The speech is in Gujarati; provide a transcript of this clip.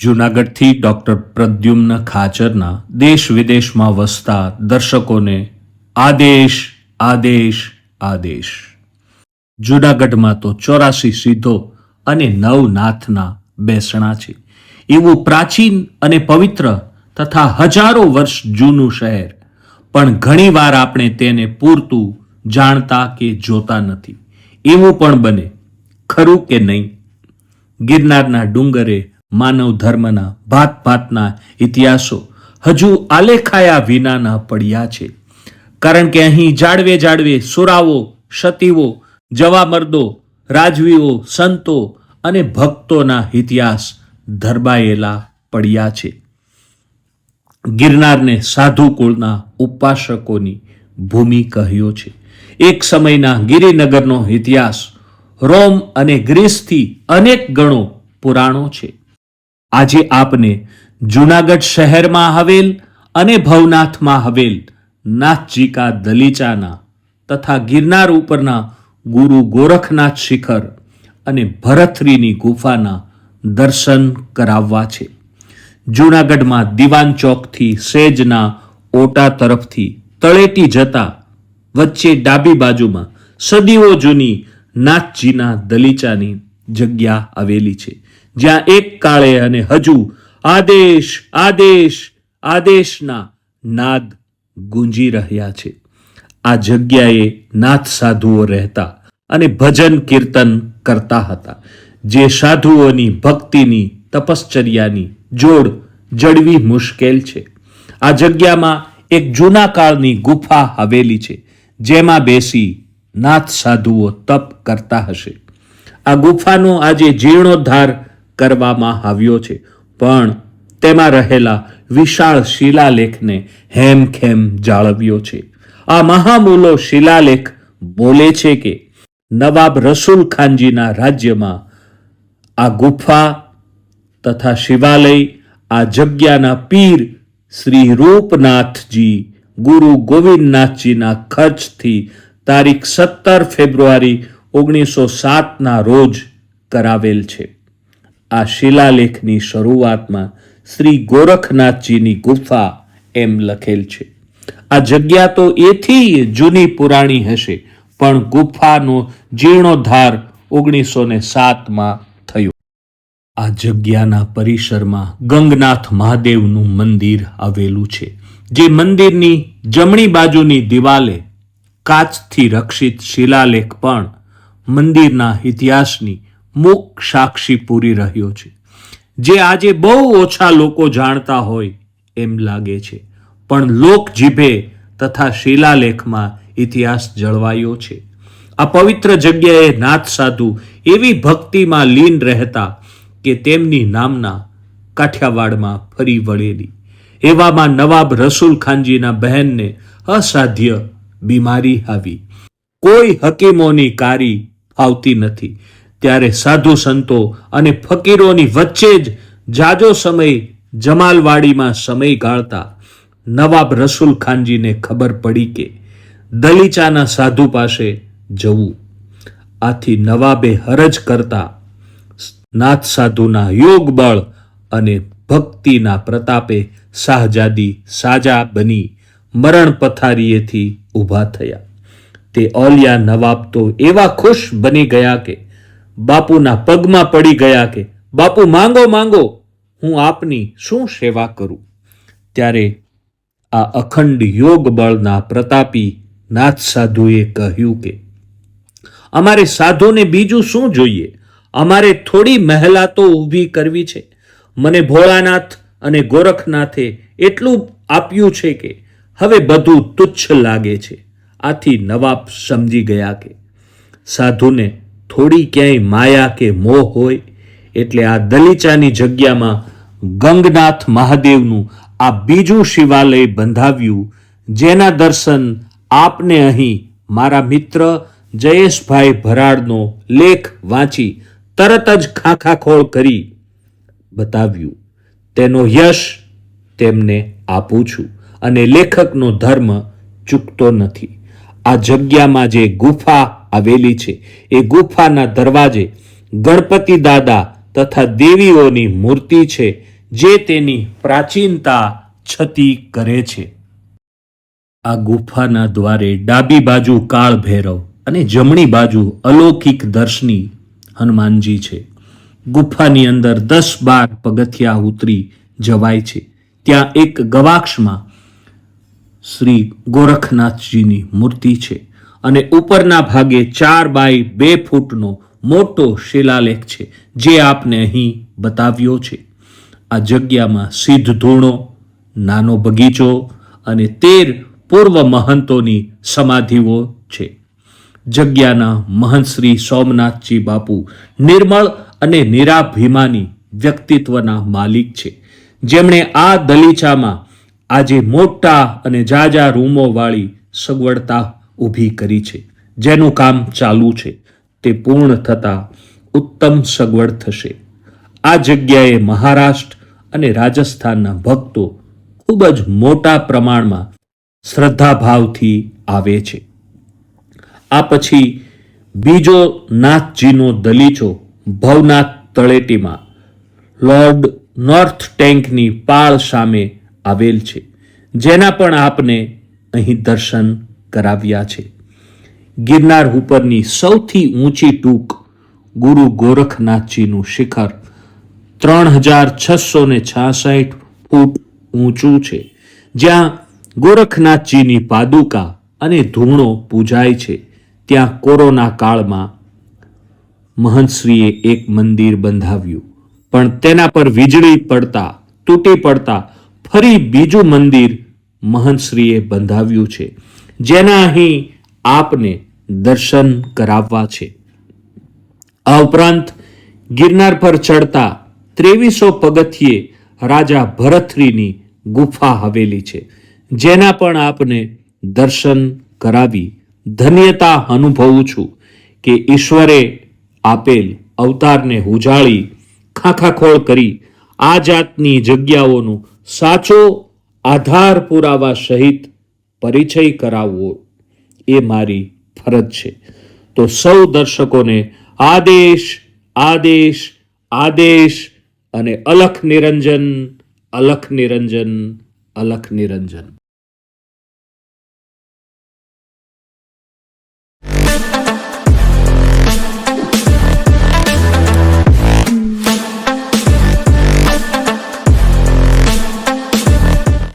જૂનાગઢથી ડૉક્ટર પ્રદ્યુમ્ન ખાચરના દેશ વિદેશમાં વસતા દર્શકોને આદેશ આદેશ આદેશ. જૂનાગઢમાં તો ચોરાસી સિદ્ધો અને નવનાથના બેસણા છે. એવું પ્રાચીન અને પવિત્ર તથા હજારો વર્ષ જૂનું શહેર. પણ ઘણીવાર આપણે તેને પૂરતું જાણતા કે જોતા નથી. એવું પણ બને. ખરું કે નહીં? ગિરનારના ડુંગરે માનવ ધર્મના ભાત ભાતના ઇતિહાસો હજુ આલેખાયા વિનાના પડ્યા છે. કારણ કે અહીં જાડવે જાડવે સુરાવો સતીવો જવામર્દો, રાજવીઓ, સંતો અને ભક્તોના ઇતિહાસ ધરબાયેલા પડ્યા છે. ગિરનારને સાધુ કુળના ઉપાસકોની ભૂમિ કહ્યો છે. એક સમયના ગિરિનગરનો ઇતિહાસ રોમ અને ગ્રીસથી અનેક ગણો પુરાણો છે. આજે આપને જૂનાગઢ શહેરમાં હવેલ અને ભવનાથમાં હવેલ નાથજી કા દલીચાના તથા ગિરનાર ઉપરના ગુરુ ગોરખનાથ શિખર અને ભરથરીની ગુફાના દર્શન કરાવવા છે. જૂનાગઢમાં દિવાન ચોકથી સેજના ઓટા તરફથી તળેટી જતા વચ્ચે ડાબી બાજુમાં સદીઓ જૂની નાથજીના દલીચાની જગ્યા આવેલી છે. જ્યાં એક કાળે અને હજુ આદેશ આદેશ, આદેશના નાદ ગુંજી રહ્યા છે. આ જગ્યાએ નાથ સાધુઓ રહેતા અને ભજન કીર્તન કરતા હતા, જે સાધુઓની ભક્તિની, તપશ્ચર્યાની જોડ જડવી મુશ્કેલ છે. આ જગ્યામાં એક જૂના કાળની ગુફા આવેલી છે, જેમાં બેસી નાથ સાધુઓ તપ કરતા હશે. આ ગુફાનો આજે જીર્ણોદ્ધાર કરવામાં આવ્યો છે. પણ તેમાં રહેલા વિશાળ શિલાલેખને હેમખેમ જાળવ્યો છે. આ મહામૂલો શિલાલેખ બોલે છે કે નવાબ રસુલ ખાનજીના રાજ્યમાં આ ગુફા તથા શિવાલય, આ જગ્યાના પીર શ્રી રૂપનાથજી ગુરુ ગોવિંદનાથજીના ખર્ચથી તારીખ સત્તર ફેબ્રુઆરી ઓગણીસો સાતના રોજ કરાવેલ છે. આ શિલાલેખની શરૂઆતમાં શ્રી ગોરખનાથજીની ગુફા એમ લખેલ છે. આ જગ્યા તો એથી જૂની પુરાણી હશે, પણ ગુફાનો જીર્ણોદ્ધાર ઓગણીસો ને સાતમાં થયો. આ જગ્યાના પરિસરમાં ગંગનાથ મહાદેવનું મંદિર આવેલું છે, જે મંદિરની જમણી બાજુની દિવાલે કાચથી રક્ષિત શિલાલેખ પણ મંદિરના ઇતિહાસની મુક સાક્ષી પૂરી રહ્યો છે. જે આજે બહુ ઓછા લોકો જાણતા હોય એમ લાગે છે. પણ લોક જીભે તથા શિલાલેખમાં ઇતિહાસ જળવાયો છે. આ પવિત્ર જગ્યાએ નાથ સાધુ એવી ભક્તિમાં લીન રહેતા કે તેમની નામના કાઠિયાવાડમાં ફરી વળેલી. એવામાં નવાબ રસુલ ખાનજીના બહેનને અસાધ્ય બીમારી આવી. કોઈ હકીમોની કારી ફાવતી નથી. ત્યારે સાધુ સંતો અને ફકીરોની વચ્ચે જ જાજો સમય જમાલવાડીમાં સમય ગાળતા નવાબ રસુલ ખાનજીને ખબર પડી કે દલીચાના સાધુ પાસે જવું. આથી નવાબે હરજ કરતા નાથ સાધુના યોગ બળ અને ભક્તિના પ્રતાપે શાહજાદી સાજા બની મરણ પથારીએથી ઊભા થયા. તે ઓલિયા નવાબ તો એવા ખુશ બની ગયા કે બાપુના પગમાં પડી ગયા કે, બાપુ, માંગો માંગો, હું આપની શું સેવા કરું? ત્યારે આ અખંડ યોગ બળના પ્રતાપી નાથ સાધુએ કહ્યું કે, અમારે સાધુને બીજું શું જોઈએ? અમારે થોડી મહેલાતો ઊભી કરવી છે. મને ભોળાનાથ અને ગોરખનાથે એટલું આપ્યું છે કે, હવે બધું તુચ્છ લાગે છે. આથી નવાબ સમજી ગયા કે, સાધુને થોડી ક્યાંય માયા કે મોહ હોય, એટલે આ દલીચાની જગ્યામાં ગંગનાથ મહાદેવનું આ બીજું શિવાલય બંધાવ્યું, જેના દર્શન આપને અહીં મારા મિત્ર જયેશભાઈ ભરાડનો લેખ વાંચી તરત જ ખાખાખોળ કરી બતાવ્યું. તેનો યશ તેમને આપું છું અને લેખકનો ધર્મ ચૂકતો નથી. આ જગ્યામાં જે ગુફા આવેલી છે, એ ગુફાના દરવાજે ગણપતિ દાદા તથા દેવીઓની મૂર્તિ છે, જે તેની પ્રાચીનતા છતી કરે છે. આ ગુફાના દ્વારે ડાબી બાજુ કાળ ભૈરવ અને જમણી બાજુ અલૌકિક દર્શની હનુમાનજી છે. ગુફાની અંદર દસ બાર પગથિયા ઉતરી જવાય છે. ત્યાં એક ગવાક્ષમાં શ્રી ગોરખનાથજીની મૂર્તિ છે અને ઉપરના ભાગે ચાર બાય બે ફૂટનો મોટો શિલાલેખ છે જે આપને અહીં બતાવ્યો છે. આ જગ્યામાં સિદ્ધ ધૂણો, નાનો બગીચો અને તેર પૂર્વ મહંતોની સમાધિઓ છે. જગ્યાના મહંત શ્રી સોમનાથજી બાપુ નિર્મળ અને નિરાભિમાની વ્યક્તિત્વના માલિક છે. જેમણે આ દલીચામાં આજે મોટા અને જાજા રૂમોવાળી સગવડતા ઊભી કરી છે. જેનું કામ ચાલુ છે. તે પૂર્ણ થતા ઉત્તમ સગવડ થશે. આ જગ્યાએ મહારાષ્ટ્ર અને રાજસ્થાનના ભક્તો ખૂબ જ મોટા પ્રમાણમાં શ્રદ્ધાભાવથી આવે છે. આ પછી બીજો નાથજીનો દલીચો ભવનાથ તળેટીમાં લોર્ડ નોર્થ ટેન્કની પાળ સામે આવેલ છે, જેના પણ આપને અહીં દર્શન કરાવ્યા છે. ગિરનાર ઉપરની સૌથી ઊંચી ટૂંક ગુરુ ગોરખનાથજીનું શિખર ત્રણ હજાર છસો ને છાસઠ ફૂટ ઊંચું છે, જ્યાં ગોરખનાથજીની પાદુકા અને ધૂણો પૂજાય છે. ત્યાં કોરોના કાળમાં મહંતશ્રીએ એક મંદિર બંધાવ્યું, પણ તેના પર વીજળી પડતા, તૂટી પડતા ફરી બીજું મંદિર મહંતશ્રીએ બંધાવ્યું છે, જેના અહીં આપને દર્શન કરાવવા છે. આ ઉપરાંત ગિરનાર પર ચડતા ત્રેવીસો પગથિયે રાજા ભરથરીની ગુફા હવેલી છે, જેના પણ આપને દર્શન કરાવી ધન્યતા અનુભવું છું કે ઈશ્વરે આપેલ અવતારને ઉજાળી ખાખાખોળ કરી આ જાતની જગ્યાઓનું સાચો આધાર પુરાવા સહિત પરિચય કરાવવો એ મારી ફરજ છે. તો સૌ દર્શકોને આદેશ આદેશ આદેશ અને અલખ નિરંજન અલખ નિરંજન અલખ નિરંજન.